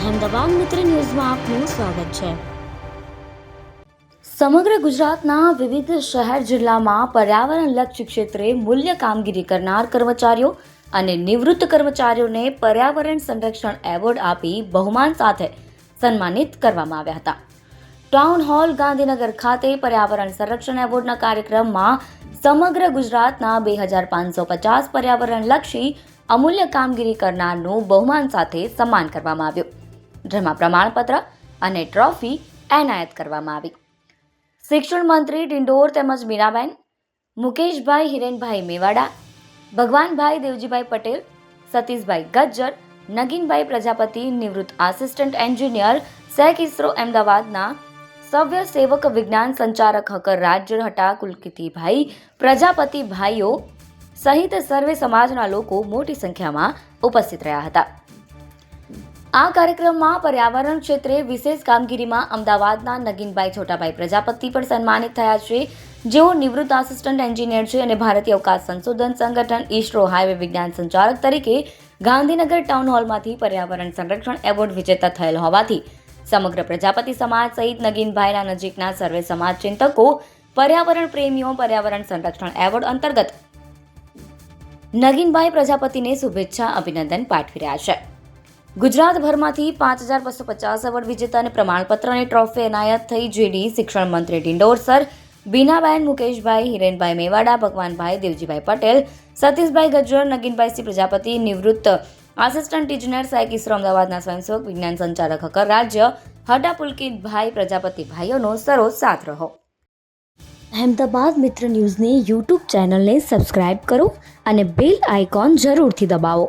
અહેમદાબાદ મિત્ર ન્યૂઝમાં આપનું સ્વાગત છે. સમગ્ર ગુજરાતના વિવિધ શહેર જિલ્લામાં પર્યાવરણલક્ષી ક્ષેત્રે મૂલ્ય કામગીરી કરનાર કર્મચારીઓ અને નિવૃત્ત કર્મચારીઓને પર્યાવરણ સંરક્ષણ એવોર્ડ આપી બહુમાન સાથે સન્માનિત કરવામાં આવ્યા હતા. ટાઉન હોલ ગાંધીનગર ખાતે પર્યાવરણ સંરક્ષણ એવોર્ડના કાર્યક્રમમાં સમગ્ર ગુજરાતના બે હજાર પાંચસો પચાસ પર્યાવરણલક્ષી અમૂલ્ય કામગીરી કરનારનું બહુમાન સાથે સન્માન કરવામાં આવ્યું. જેમાં પ્રમાણપત્ર અને ટ્રોફી એનાયત કરવામાં આવી. શિક્ષણ મંત્રી ડિંડોર તેમજ મીરાબેન મુકેશભાઈ હિરેનભાઈ મેવાડા, ભગવાનભાઈ દેવજીભાઈ પટેલ, સતીશભાઈ ગજ્જર, નગીનભાઈ પ્રજાપતિ, નિવૃત્ત આસિસ્ટન્ટ એન્જિનિયર સેક ઇસરો અમદાવાદના સવ્ય સેવક વિજ્ઞાન સંચારક હકર રાજ્ય હટા કુલકીતીભાઈ પ્રજાપતિ ભાઈઓ સહિત સર્વે સમાજના લોકો મોટી સંખ્યામાં ઉપસ્થિત રહ્યા હતા. આ કાર્યક્રમમાં પર્યાવરણ ક્ષેત્રે વિશેષ કામગીરીમાં અમદાવાદના નગીનભાઈ છોટાભાઈ પ્રજાપતિ પણ સન્માનિત થયા છે. જેઓ નિવૃત્ત આસિસ્ટન્ટ એન્જિનિયર છે અને ભારતીય અવકાશ સંશોધન સંગઠન ઇસરો હાઈવે વિજ્ઞાન સંચાલક તરીકે ગાંધીનગર ટાઉન હોલમાંથી પર્યાવરણ સંરક્ષણ એવોર્ડ વિજેતા થયેલ હોવાથી સમગ્ર પ્રજાપતિ સમાજ સહિત નગીનભાઈના નજીકના સર્વે સમાજ ચિંતકો, પર્યાવરણ પ્રેમીઓ, પર્યાવરણ સંરક્ષણ એવોર્ડ અંતર્ગત નગીનભાઈ પ્રજાપતિને શુભેચ્છા અભિનંદન પાઠવી રહ્યા છે. ગુજરાતભરમાંથી પાંચ હજાર બસો પચાસ એવોર્ડ વિજેતા અને પ્રમાણપત્ર અને ટ્રોફી એનાયત થઈ જેડી શિક્ષણ મંત્રી ડિંડોર સર, બીનાબેન મુકેશભાઈ, હિરેનભાઈ મેવાડા, ભગવાનભાઈ દેવજીભાઈ પટેલ, સતીશભાઈ ગજ્જર, નગીનભાઈ સી પ્રજાપતિ, નિવૃત્ત આસિસ્ટન્ટ ઇજનેર સાહેબ ઇસરો અમદાવાદના સ્વયંસેવક વિજ્ઞાન સંચાલક હકર રાજ્ય હટા પુલકિતભાઈ પ્રજાપતિ ભાઈઓનો સરો સાથ રહો. અહેમદાબાદ મિત્ર ન્યૂઝની યુટ્યુબ ચેનલને સબસ્ક્રાઇબ કરો અને બેલ આઇકોન જરૂરથી દબાવો.